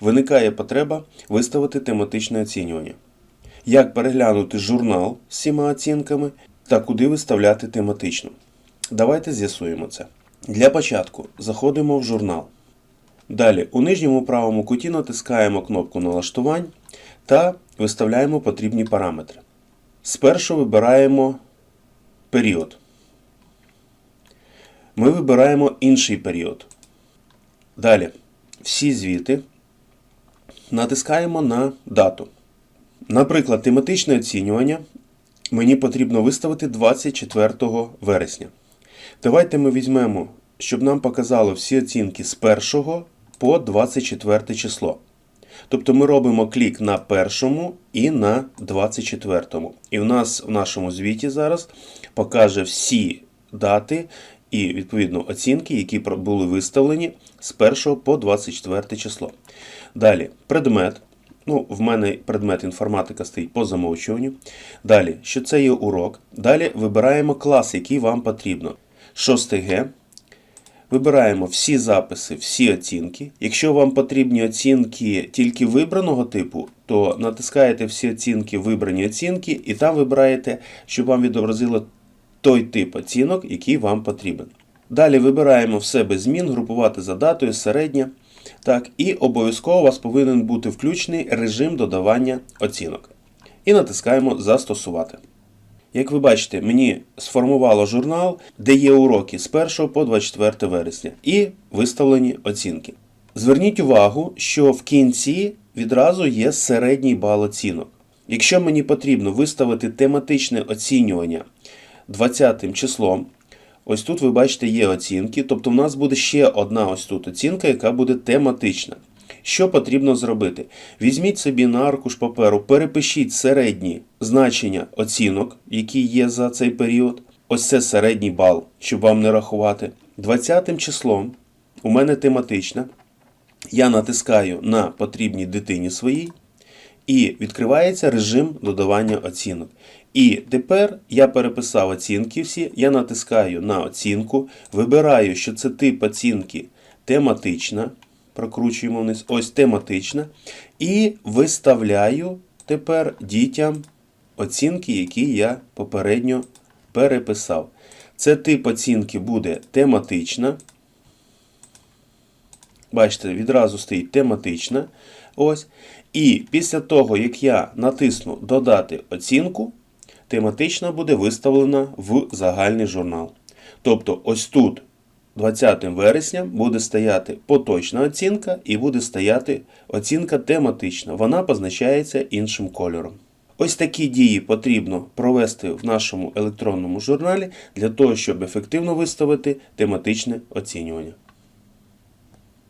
виникає потреба виставити тематичне оцінювання. Як переглянути журнал з всіма оцінками та куди виставляти тематично. Давайте з'ясуємо це. Для початку заходимо в журнал. Далі у нижньому правому куті натискаємо кнопку налаштувань та виставляємо потрібні параметри. Спершу вибираємо період. Ми вибираємо інший період. Далі всі звіти натискаємо на дату. Наприклад, тематичне оцінювання мені потрібно виставити 24 вересня. Давайте ми візьмемо, щоб нам показало всі оцінки з 1 по 24 число. Тобто ми робимо клік на першому і на 24. І в нас в нашому звіті зараз покаже всі дати і відповідно оцінки, які були виставлені з 1 по 24 число. Далі предмет. Ну, в мене предмет інформатика стоїть по замовчуванню. Далі, що це є урок. Далі вибираємо клас, який вам потрібно. 6 Г. Вибираємо всі записи, всі оцінки. Якщо вам потрібні оцінки тільки вибраного типу, то натискаєте всі оцінки, вибрані оцінки, і там вибираєте, щоб вам відобразило той тип оцінок, який вам потрібен. Далі вибираємо все без змін, групувати за датою, середня. Так, і обов'язково у вас повинен бути включений режим додавання оцінок. І натискаємо Застосувати. Як ви бачите, мені сформувало журнал, де є уроки з 1 по 24 вересня і виставлені оцінки. Зверніть увагу, що в кінці відразу є середній бал оцінок. Якщо мені потрібно виставити тематичне оцінювання 20 числом, ось тут ви бачите є оцінки, тобто в нас буде ще одна ось тут оцінка, яка буде тематична. Що потрібно зробити? Візьміть собі на аркуш паперу, перепишіть середні значення оцінок, які є за цей період. Ось це середній бал, щоб вам не рахувати. 20 числом у мене тематична. Я натискаю на потрібній дитині своїй, і відкривається режим додавання оцінок. І тепер я переписав оцінки всі, я натискаю на оцінку, вибираю, що це тип оцінки тематична. Прокручуємо вниз, ось тематична. І виставляю тепер дітям оцінки, які я попередньо переписав. Це тип оцінки буде тематична. Бачите, відразу стоїть тематична. Ось. І після того, як я натисну Додати оцінку, тематична буде виставлена в загальний журнал. Тобто, ось тут 20 вересня буде стояти поточна оцінка і буде стояти оцінка тематична. Вона позначається іншим кольором. Ось такі дії потрібно провести в нашому електронному журналі для того, щоб ефективно виставити тематичне оцінювання.